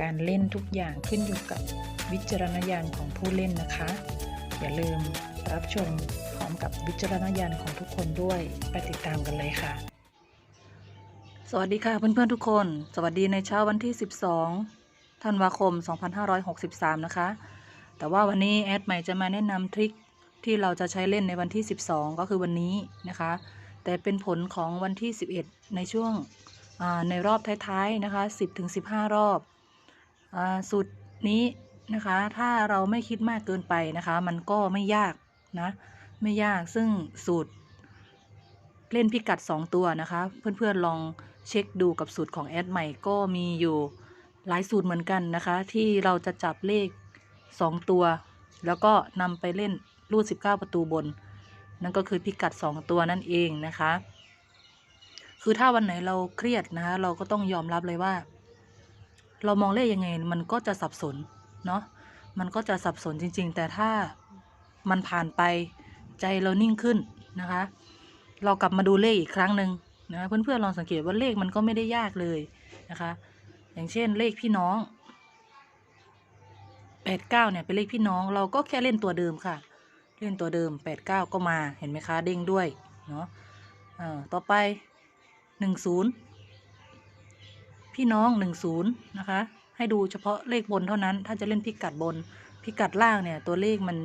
การเล่นทุกอย่างขึ้นอยู่กับวิจารณญาณของผู้เล่นนะคะ อย่าลืมรับชมพร้อมกับวิจารณญาณของทุกคนด้วยไปติดตามกันเลยค่ะ สวัสดีค่ะเพื่อนๆทุกคน สวัสดีในเช้าวันที่ 12 ธันวาคม 2563 นะคะ แต่ว่าวันนี้แอดใหม่จะมาแนะนำทริคที่เราจะใช้เล่นในวันที่ 12 ก็คือวันนี้นะคะ แต่เป็นผลของวันที่ 11 ในช่วงในรอบท้ายๆนะคะ 10-15 รอบอา สูตรนี้นะคะ ถ้าเราไม่คิดมากเกินไปนะคะ มันก็ไม่ยากนะ ไม่ยากซึ่งสูตร เล่นพิกัด 2 ตัวนะคะ เพื่อนๆลองเช็คดูกับสูตรของแอดใหม่ก็มีอยู่หลายสูตรเหมือนกันนะคะ ที่เราจะจับเลข 2 ตัว แล้วก็นำไปเล่นรูด 19 ประตูบน นั่นก็คือพิกัด 2 ตัวนั่นเองนะคะ คือถ้าวันไหนเราเครียดนะคะเราก็ต้องยอมรับเลยว่า เรามองเลขยังไง มันก็จะสับสนเนาะมันก็จะสับสนจริง ๆ แต่ถ้ามันผ่านไปใจเรานิ่งขึ้นนะคะ เรากลับมาดูเลขอีกครั้งหนึ่งนะคะเพื่อนๆลองสังเกตว่าเลขมันก็ไม่ได้ยากเลยนะคะ อย่างเช่นเลขพี่น้องแปดเก้าเนี่ยเป็นเลขพี่น้องเราก็แค่เล่นตัวเดิมค่ะ เล่นตัวเดิมแปดเก้าก็มาเห็นไหมคะเด้งด้วยเนาะต่อไปหนึ่งศูนย์ พี่น้องหนึ่งศูนย์นะคะ ให้ดูเฉพาะเลขบนเท่านั้น ถ้าจะเล่นพิกัดบน พิกัดล่างเนี่ยตัวเลขมัน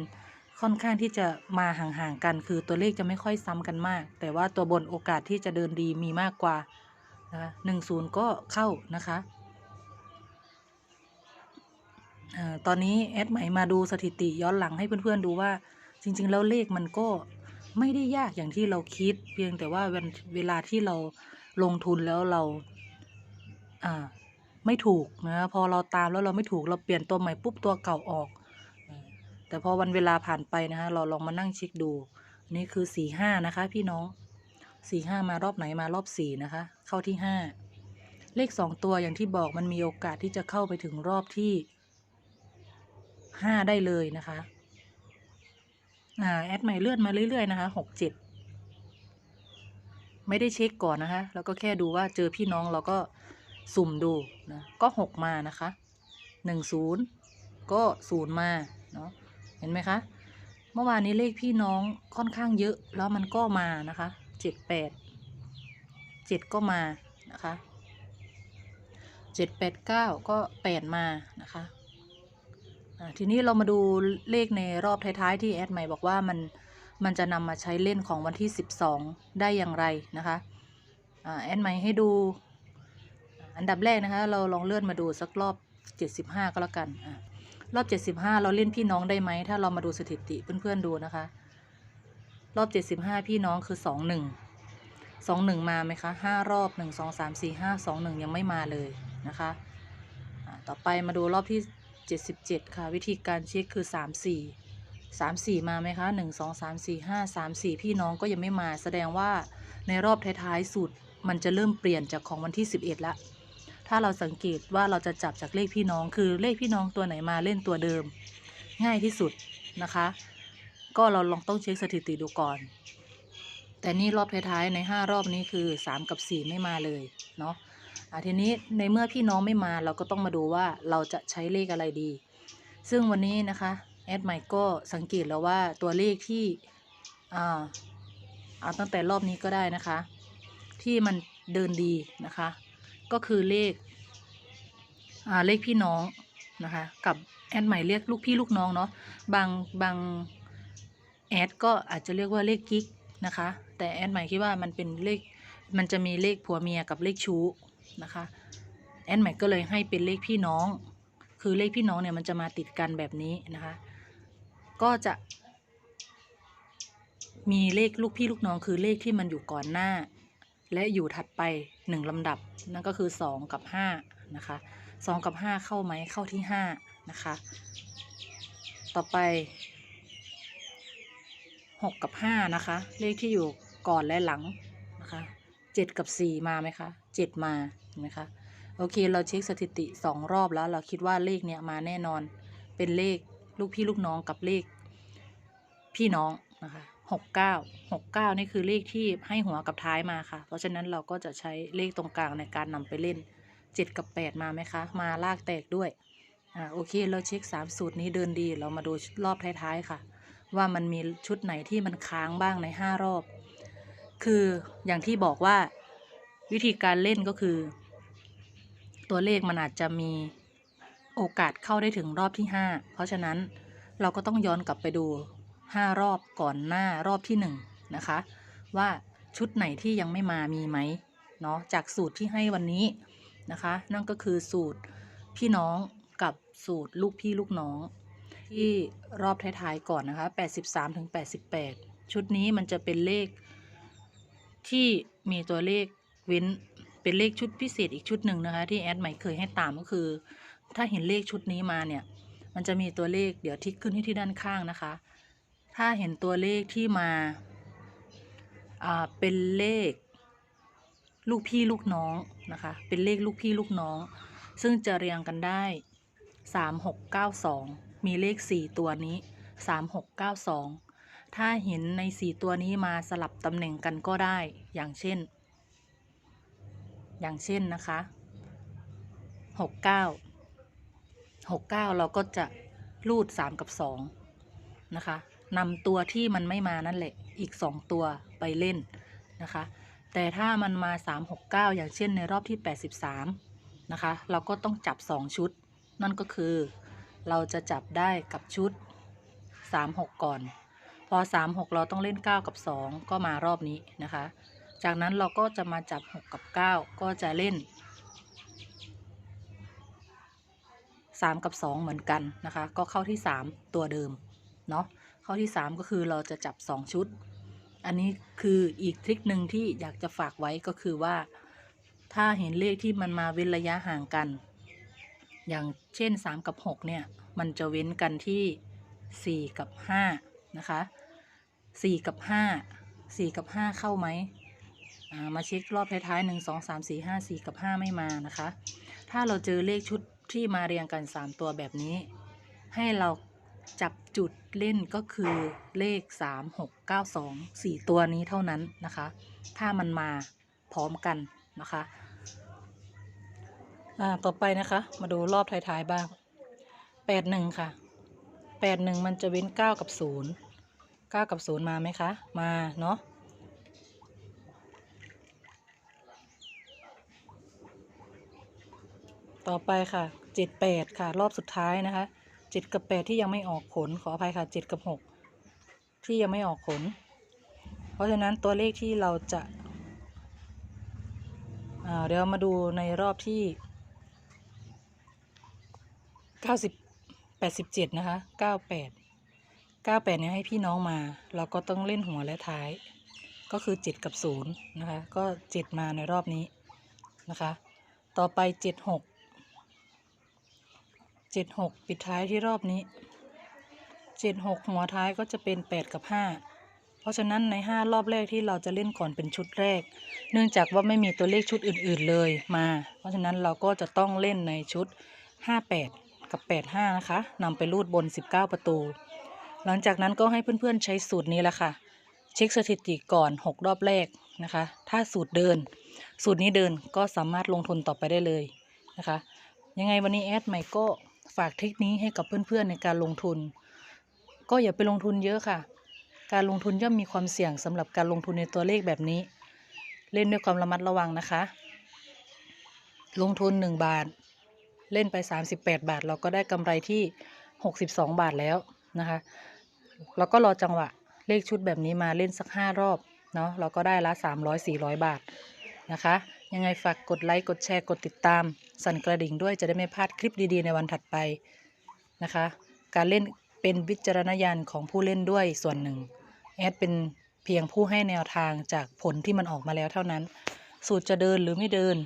ค่อนข้างที่จะมาห่างๆกัน คือตัวเลขจะไม่ค่อยซ้ำกันมาก แต่ว่าตัวบนโอกาสที่จะเดินดีมีมากกว่านะคะหนึ่งศูนย์ก็เข้านะคะตอนนี้แอดใหม่มาดูสถิติย้อนหลังให้เพื่อนๆดูว่าจริง ๆ แล้วเลขมันก็ไม่ได้ยากอย่างที่เราคิด เพียงแต่ว่าเวลาที่เราลงทุนแล้วเรา อ่าไม่ถูกนะพอเราตามแล้วเราไม่ถูกเราเปลี่ยนตัวใหม่ปุ๊บตัวเก่าออก แต่พอวันเวลาผ่านไปนะคะเราลองมานั่งเช็คดูนนี่คือสี่ห้านะคะ พี่น้องสี่ห้ามารอบไหนมารอบสี่นะคะ เข้าที่ห้าเลขสองตัวอย่างที่บอกมันมีโอกาสที่จะเข้าไปถึงรอบที่ห้าได้เลยนะคะอ่าแอดใหม่เลื่อนมาเรื่อยๆนะคะหกเจ็ดไม่ได้เช็คก่อนนะคะ แล้วก็แค่ดูว่าเจอพี่น้องเราก็ สุ่มดูนะก็หกมานะคะหนึ่งศูนย์ก็ศูนย์มาเนาะเห็นไหมคะ เมื่อวานนี้เลขพี่น้องค่อนข้างเยอะแล้วมันก็มานะคะเจ็ดแปดเจ็ดก็มานะคะเจ็ดแปดเก้าก็แปดมานะคะทีนี้เรามาดูเลขในรอบท้ายๆ ที่แอดใหม่บอกว่ามันมันจะนำมาใช้เล่นของวันที่ 12 ได้อย่างไรนะคะอ่าแอดใหม่ให้ดู อันดับแรกนะคะ เราลองเลื่อนมาดูสักรอบ 75 ก็แล้วกันอะรอบ 75 เราเล่นพี่น้องได้ไหม ถ้าเรามาดูสถิติเพื่อนๆดูนะคะ รอบ 75 พี่น้องคือ 21 21 มาไหมคะ 5 รอบ 1 2 3 4 5 2 1 ยังไม่มาเลยนะคะะต่อไปมาดูรอบที่ 77 ค่ะ วิธีการเช็คคือ 34 34 มาไหมคะ 1 2 3 4 5 3 4 พี่น้องก็ยังไม่มา แสดงว่าในรอบท้ายๆสุดมันจะเริ่มเปลี่ยนจากของวันที่ 11ละ ถ้าเราสังเกตว่าเราจะจับจากเลขพี่น้อง คือเลขพี่น้องตัวไหนมาเล่นตัวเดิม ง่ายที่สุดนะคะ ก็เราลองต้องเช็คสถิติดูก่อน แต่นี่รอบท้ายๆใน 5 รอบนี้คือ 3 กับ 4 ไม่มาเลยเนาะอะทีนี้ในเมื่อพี่น้องไม่มาเราก็ต้องมาดูว่าเราจะใช้เลขอะไรดี ซึ่งวันนี้นะคะแอดใหม่ก็สังเกตแล้วว่าตัวเลขที่อ่าเอาตั้งแต่รอบนี้ก็ได้นะคะ ที่มันเดินดีนะคะ ก็คือเลขอ่าเลขพี่น้องนะคะกับแอดใหม่เรียกลูกพี่ลูกน้องเนาะบางบางแอดก็อาจจะเรียกว่าเลขกิ๊กนะคะแต่แอดใหม่คิดว่ามันเป็นเลขมันจะมีเลขผัวเมียกับเลขชู้นะคะแอดใหม่ก็เลยให้เป็นเลขพี่น้อง คือเลขพี่น้องเนี่ยมันจะมาติดกันแบบนี้นะคะก็จะมีเลขลูกพี่ลูกน้องคือเลขที่มันอยู่ก่อนหน้า และอยู่ถัดไปหนึ่งลำดับ นั่นก็คือสองกับห้านะคะสองกับห้าเข้าไหมเข้าที่ห้านะคะ ต่อไปหกกับห้านะคะ เลขที่อยู่ก่อนและหลังนะคะเจ็ดกับสี่มาไหมคะเจ็ดมาเห็นไหมคะโอเค เราเช็คสถิติสองรอบแล้ว เราคิดว่าเลขเนี้ยมาแน่นอนเป็นเลขลูกพี่ลูกน้องกับเลขพี่น้องนะคะ หกเก้าหกเก้านี่คือเลขที่ให้หัวกับท้ายมาค่ะ เพราะฉะนั้นเราก็จะใช้เลขตรงกลางในการนำไปเล่นเจ็ดกับแปดมาไหมคะ มาลากแตกด้วย อ่าโอเค เราเช็คสามสูตรนี้เดินดี เรามาดูรอบท้ายๆค่ะ ว่ามันมีชุดไหนที่มันค้างบ้างในห้ารอบ คืออย่างที่บอกว่าวิธีการเล่นก็คือ ตัวเลขมันอาจจะมีโอกาสเข้าได้ถึงรอบที่ห้าเพราะฉะนั้นเราก็ต้องย้อนกลับไปดู ห้ารอบก่อนหน้ารอบที่หนึ่งนะคะ ว่าชุดไหนที่ยังไม่มามีไหมเนาะจากสูตรที่ให้วันนี้นะคะ นั่นก็คือสูตรพี่น้องกับสูตรลูกพี่ลูกน้อง ที่รอบท้ายๆก่อนนะคะ 83ถึง88 ชุดนี้มันจะเป็นเลขที่มีตัวเลขเว้นเป็นเลขชุดพิเศษอีกชุดหนึ่งนะคะ ที่แอดใหม่เคยให้ตามก็คือ ถ้าเห็นเลขชุดนี้มาเนี่ย มันจะมีตัวเลขเดี๋ยวทิกขึ้นที่ด้านข้างนะคะ ถ้าเห็นตัวเลขที่มาอ่าเป็นเลขลูกพี่ลูกน้องนะคะ เป็นเลขลูกพี่ลูกน้อง ซึ่งจะเรียงกันได้ 3692 มีเลข 4 ตัวนี้ 3692 ถ้าเห็นใน 4 ตัวนี้มาสลับตำแหน่งกันก็ได้ อย่างเช่น อย่างเช่นนะคะ 69 69 เราก็จะรูด 3 กับ 2 นะคะ นำตัวที่มันไม่มานั่นแหละอีก 2 ตัวไปเล่นนะคะ แต่ถ้ามันมา 369 อย่างเช่นในรอบที่ 83 นะคะ เราก็ต้องจับ 2 ชุด นั่นก็คือ เราจะจับได้กับชุด 36 ก่อน พอ 36 เราต้องเล่น 9 กับ 2 ก็มารอบนี้นะคะ จากนั้นเราก็จะมาจับ 6 กับ 9 ก็จะเล่น3 กับ 2 เหมือนกันนะคะ ก็เข้าที่ 3 ตัวเดิม เนาะข้าที่ 3 ก็คือเราจะจับ 2 ชุด อันนี้คืออีกทริคหนึ่งที่อยากจะฝากไว้ก็คือว่า ถ้าเห็นเลขที่มันมาเว้นระยะห่างกัน อย่างเช่น 3 กับ 6 เนี่ย มันจะเว้นกันที่ 4 กับ 5 นะคะ 4 กับ 5 4 กับ 5 เข้าไหมามาเช็ครอบท้ายๆ 1 2 3 4 5 4 กับ 5 ไม่มานะคะ ถ้าเราเจอเลขชุดที่มาเรียงกัน 3 ตัวแบบนี้ ให้เราจับจุด เล่นก็คือเลข 3 6 9 2 4 ตัวนี้เท่านั้นนะคะ ถ้ามันมาพร้อมกันนะคะอ่าต่อไปนะคะ มาดูรอบท้ายๆบ้าง 81 ค่ะ 81 มันจะเว้น 9 กับ 0 9 กับ 0 มาไหมคะ มาเนาะต่อไปค่ะ 78 ค่ะ รอบสุดท้ายนะคะ 7กับ8ที่ยังไม่ออกผลขออภัยค่ะ7กับ6ที่ยังไม่ออกผล เพราะฉะนั้นตัวเลขที่เราจะอ่าเดี๋ยวมาดูในรอบที่90 87นะคะ98 98เนี่ยให้พี่น้องมา เราก็ต้องเล่นหัวและท้าย ก็คือ7กับ0นะคะ ก็7มาในรอบนี้นะคะ ต่อไป 76 76ปิดท้ายที่รอบนี้76หัวท้ายก็จะเป็น8กับ5เพราะฉะนั้นใน5รอบแรกที่เราจะเล่นก่อนเป็นชุดแรก เนื่องจากว่าไม่มีตัวเลขชุดอื่น ๆเลยมา เพราะฉะนั้นเราก็จะต้องเล่นในชุด58กับ85นะคะนำไปรูดบน19ประตู หลังจากนั้นก็ให้เพื่อนๆใช้สูตรนี้แหละค่ะเช็คสถิติก่อน 6 รอบแรกนะคะ ถ้าสูตรเดิน สูตรนี้เดินก็สามารถลงทุนต่อไปได้เลยนะคะ ยังไงวันนี้แอดใหม่ก็ ฝากทริคนี้ให้กับเพื่อนๆในการลงทุน ก็อย่าไปลงทุนเยอะค่ะ การลงทุนย่อมมีความเสี่ยงสำหรับการลงทุนในตัวเลขแบบนี้ เล่นด้วยความระมัดระวังนะคะ ลงทุน 1 บาท เล่นไป 38 บาท เราก็ได้กำไรที่ 62 บาทแล้วนะคะแล้วก็รอจังหวะเลขชุดแบบนี้มาเล่นสัก 5 รอบเนาะเราก็ได้ละ 300-400 บาทนะคะ ยังไงฝากกดไลค์ กดแชร์ กดติดตาม สั่นกระดิ่งด้วยจะได้ไม่พลาดคลิปดีๆ ในวันถัดไปนะคะ การเล่นเป็นวิจารณญาณของผู้เล่นด้วยส่วนหนึ่ง แอดเป็นเพียงผู้ให้แนวทางจากผลที่มันออกมาแล้วเท่านั้น สูตรจะเดินหรือไม่เดิน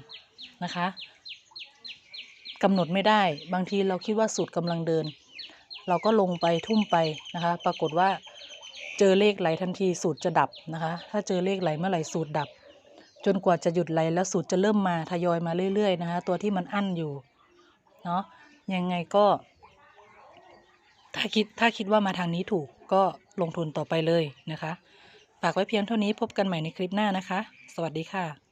นะคะกำหนดไม่ได้ บางทีเราคิดว่าสูตรกำลังเดิน เราก็ลงไปทุ่มไปนะคะ ปรากฏว่าเจอเลขไหลทันทีสูตรจะดับนะคะ ถ้าเจอเลขไหลเมื่อไหร่สูตรดับ จนกว่าจะหยุดไหลแล้วสูตรจะเริ่มมาทยอยมาเรื่อย ๆ นะคะตัวที่มันอั้นอยู่เนาะยังไงก็ ถ้าคิดถ้าคิดว่ามาทางนี้ถูกก็ลงทุนต่อไปเลยนะคะฝากไว้เพียงเท่านี้พบกันใหม่ในคลิปหน้านะคะ สวัสดีค่ะ